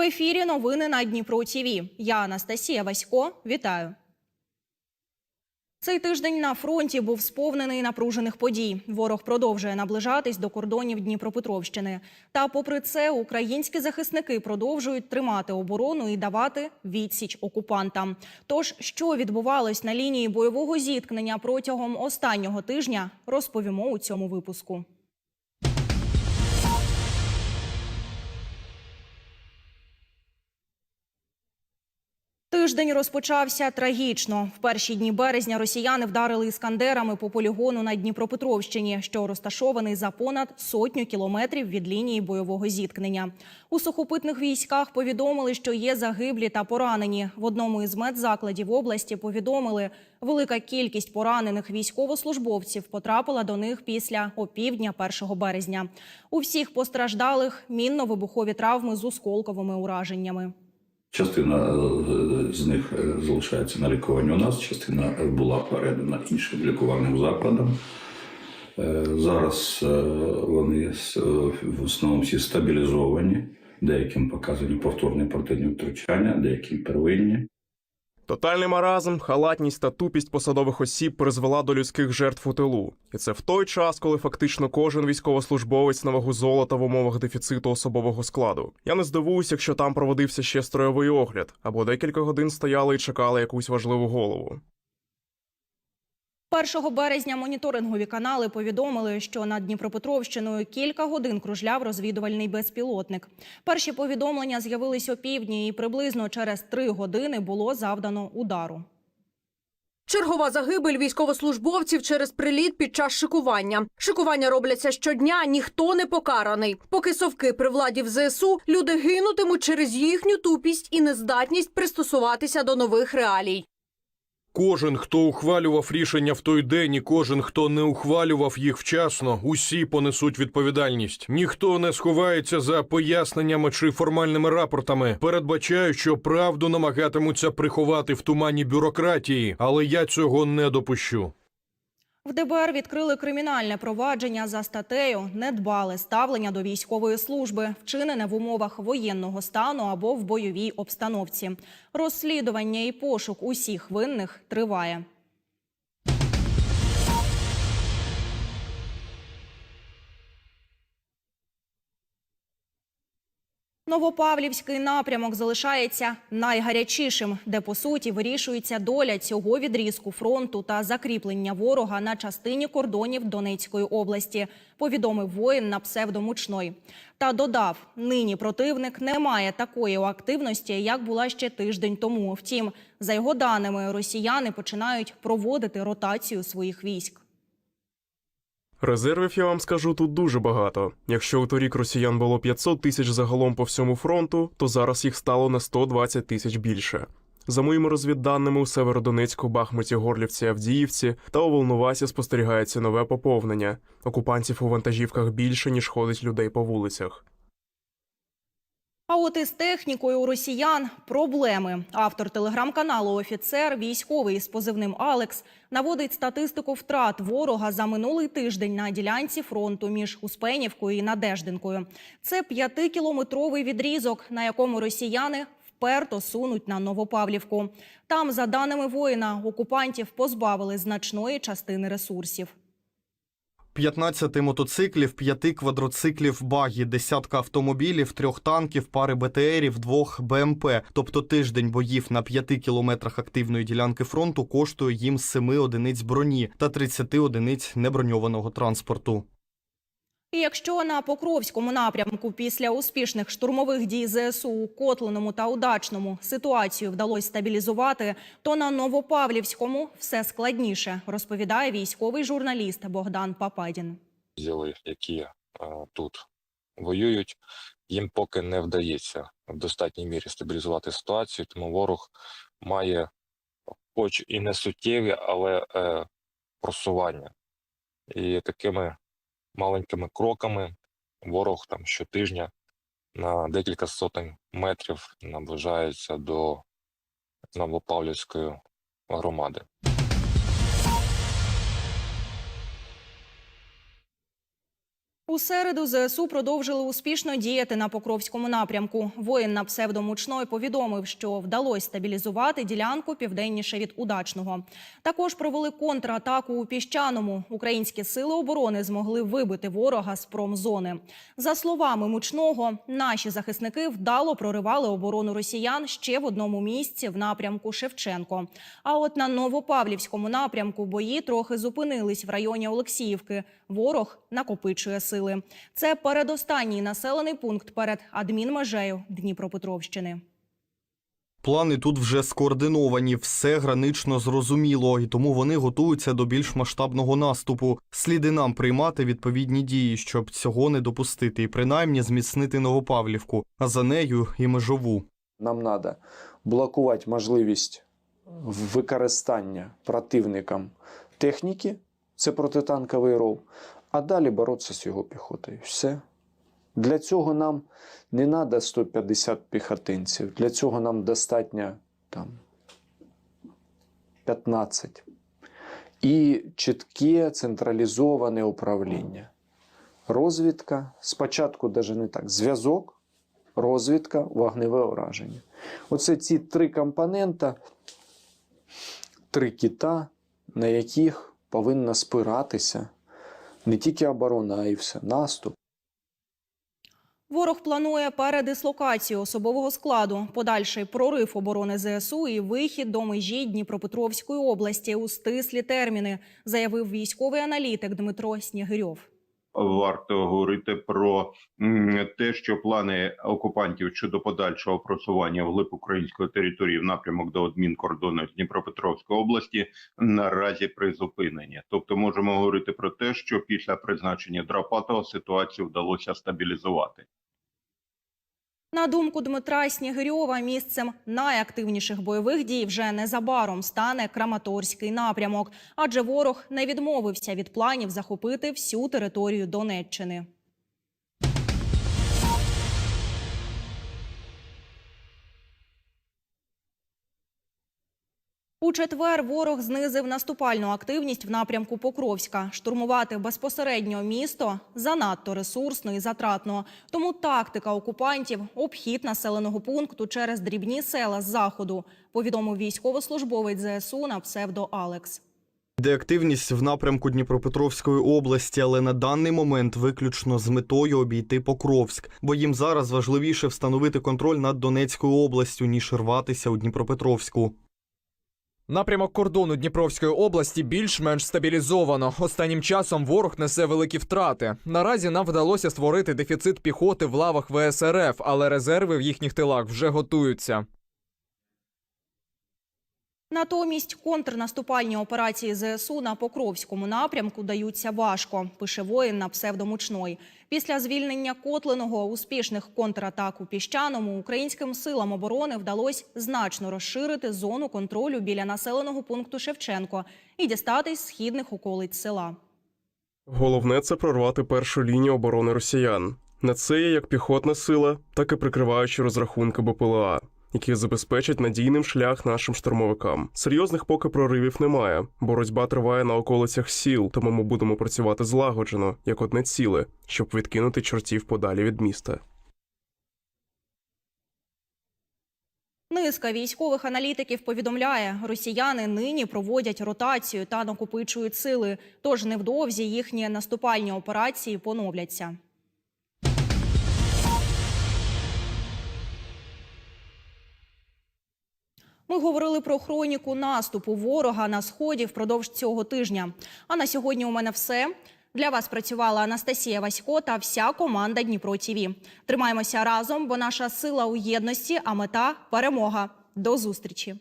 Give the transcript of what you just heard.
Ефірі новини на Дніпро ТІВІ. Я Анастасія Васько. Вітаю. Цей тиждень на фронті був сповнений напружених подій. Ворог продовжує наближатись до кордонів Дніпропетровщини. Та, попри це, українські захисники продовжують тримати оборону і давати відсіч окупантам. Тож, що відбувалось на лінії бойового зіткнення протягом останнього тижня, розповімо у цьому випуску. Тиждень розпочався трагічно. В перші дні березня росіяни вдарили іскандерами по полігону на Дніпропетровщині, що розташований за понад сотню кілометрів від лінії бойового зіткнення. У сухопитних військах повідомили, що є загиблі та поранені. В одному із медзакладів області повідомили, велика кількість поранених військовослужбовців потрапила до них після опівдня 1 березня. У всіх постраждалих мінно-вибухові травми з осколковими ураженнями. Частина е, з них е, залишається на лікуванні у нас, частина була передана іншим лікувальним закладам. Е, Зараз е, вони е, в основному всі стабілізовані, деяким показані повторні протидні втручання, деяким первинні. Тотальний маразм, халатність та тупість посадових осіб призвела до людських жертв у тилу. І це в той час, коли фактично кожен військовослужбовець на вагу золота в умовах дефіциту особового складу. Я не здивуюся, якщо там проводився ще строєвий огляд, або декілька годин стояли і чекали якусь важливу голову. 1 березня моніторингові канали повідомили, що над Дніпропетровщиною кілька годин кружляв розвідувальний безпілотник. Перші повідомлення з'явились опівдні, і приблизно через три години було завдано удару. Чергова загибель військовослужбовців через приліт під час шикування. Шикування робляться щодня, ніхто не покараний. Поки совки при владі в ЗСУ, люди гинутимуть через їхню тупість і нездатність пристосуватися до нових реалій. Кожен, хто ухвалював рішення в той день, і кожен, хто не ухвалював їх вчасно, усі понесуть відповідальність. Ніхто не сховається за поясненнями чи формальними рапортами. Передбачаю, що правду намагатимуться приховати в тумані бюрократії, але я цього не допущу. В ДБР відкрили кримінальне провадження за статтею «Недбале ставлення до військової служби, вчинене в умовах воєнного стану або в бойовій обстановці. Розслідування і пошук усіх винних триває. Новопавлівський напрямок залишається найгарячішим, де по суті вирішується доля цього відрізку фронту та закріплення ворога на частині кордонів Донецької області. Повідомив воїн на псевдомучной. Та додав: нині противник не має такої активності, як була ще тиждень тому. Втім, за його даними, росіяни починають проводити ротацію своїх військ. Резервів я вам скажу тут дуже багато. Якщо у торік росіян було 500 тисяч загалом по всьому фронту, то зараз їх стало на 120 тисяч більше. За моїми розвідданими у Северодонецьку, Бахмуті, Горлівці, Авдіївці та у Волновасі спостерігається нове поповнення. Окупантів у вантажівках більше, ніж ходить людей по вулицях. А от із технікою у росіян проблеми. Автор телеграм-каналу Офіцер, військовий із позивним Алекс, наводить статистику втрат ворога за минулий тиждень на ділянці фронту між Успенівкою і Надеждинкою. Це п'ятикілометровий відрізок, на якому росіяни вперто сунуть на Новопавлівку. Там, за даними воїна, окупантів позбавили значної частини ресурсів. 15 мотоциклів, 5 квадроциклів багі, десятка автомобілів, трьох танків, пари БТРів, двох БМП. Тобто тиждень боїв на 5 кілометрах активної ділянки фронту коштує їм 7 одиниць броні та 30 одиниць неброньованого транспорту. І якщо на Покровському напрямку після успішних штурмових дій ЗСУ у Котлиному та Удачному ситуацію вдалося стабілізувати, то на Новопавлівському все складніше, розповідає військовий журналіст Богдан Пападін. підрозділи, які е, тут воюють, їм поки не вдається в достатній мірі стабілізувати ситуацію, тому ворог має, хоч і не суттєві, але е, просування. І такими маленькими кроками ворог там щотижня на декілька сотень метрів наближається до Новопавлівської громади. У середу ЗСУ продовжили успішно діяти на Покровському напрямку. Воїн на псевдомучной повідомив, що вдалося стабілізувати ділянку південніше від удачного. Також провели контратаку у піщаному. Українські сили оборони змогли вибити ворога з промзони. За словами мучного, наші захисники вдало проривали оборону росіян ще в одному місці в напрямку Шевченко. А от на Новопавлівському напрямку бої трохи зупинились в районі Олексіївки. Ворог накопичує сили. Це передостанній населений пункт перед адмінмежею Дніпропетровщини. Плани тут вже скоординовані, все гранично зрозуміло, і тому вони готуються до більш масштабного наступу. Сліди нам приймати відповідні дії, щоб цього не допустити, і принаймні зміцнити Новопавлівку, а за нею і межову. Нам треба блокувати можливість використання противникам техніки, це протитанковий ров, а далі боротися з його піхотою. Все. Для цього нам не треба 150 піхотинців, для цього нам достатньо там, 15. І чітке централізоване управління. Розвідка, спочатку навіть не так, зв'язок, розвідка, вогневе ураження. Оце ці три компонента, три кита, на яких повинна спиратися не тільки оборона, а й все наступ. Ворог планує передислокацію особового складу, подальший прорив оборони ЗСУ і вихід до межі Дніпропетровської області у стислі терміни, заявив військовий аналітик Дмитро Снігирьов. Варто говорити про те, що плани окупантів щодо подальшого просування вглиб української території в напрямок до адмінкордону Дніпропетровської області наразі призупинені. Тобто, можемо говорити про те, що після призначення Драпатова ситуацію вдалося стабілізувати. На думку Дмитра Снігирьова, місцем найактивніших бойових дій вже незабаром стане Краматорський напрямок, адже ворог не відмовився від планів захопити всю територію Донеччини. У четвер ворог знизив наступальну активність в напрямку Покровська. Штурмувати безпосередньо місто занадто ресурсно і затратно. Тому тактика окупантів обхід населеного пункту через дрібні села з заходу. Повідомив військовослужбовець ЗСУ на псевдо Алекс. Йде активність в напрямку Дніпропетровської області, але на даний момент виключно з метою обійти Покровськ, бо їм зараз важливіше встановити контроль над Донецькою областю, ніж рватися у Дніпропетровську. Напрямок кордону Дніпровської області більш-менш стабілізовано. Останнім часом ворог несе великі втрати. Наразі нам вдалося створити дефіцит піхоти в лавах ВСРФ, але резерви в їхніх тилах вже готуються. Натомість контрнаступальні операції ЗСУ на Покровському напрямку даються важко, пише воїн на псевдомучной. Після звільнення Котлиного успішних контратак у піщаному українським силам оборони вдалося значно розширити зону контролю біля населеного пункту Шевченко і дістатись східних околиць села. Головне це прорвати першу лінію оборони росіян. На це є як піхотна сила, так і прикриваючі розрахунки БПЛА, які забезпечать надійним шлях нашим штурмовикам. Серйозних поки проривів немає. Боротьба триває на околицях сіл, тому ми будемо працювати злагоджено, як одне ціле, щоб відкинути чортів подалі від міста. Низка військових аналітиків повідомляє, росіяни нині проводять ротацію та накопичують сили, тож невдовзі їхні наступальні операції поновляться. Ми говорили про хроніку наступу ворога на сході впродовж цього тижня. А на сьогодні у мене все. Для вас працювала Анастасія Васько та вся команда Дніпро ТІВІ. Тримаємося разом, бо наша сила у єдності, а мета перемога. До зустрічі.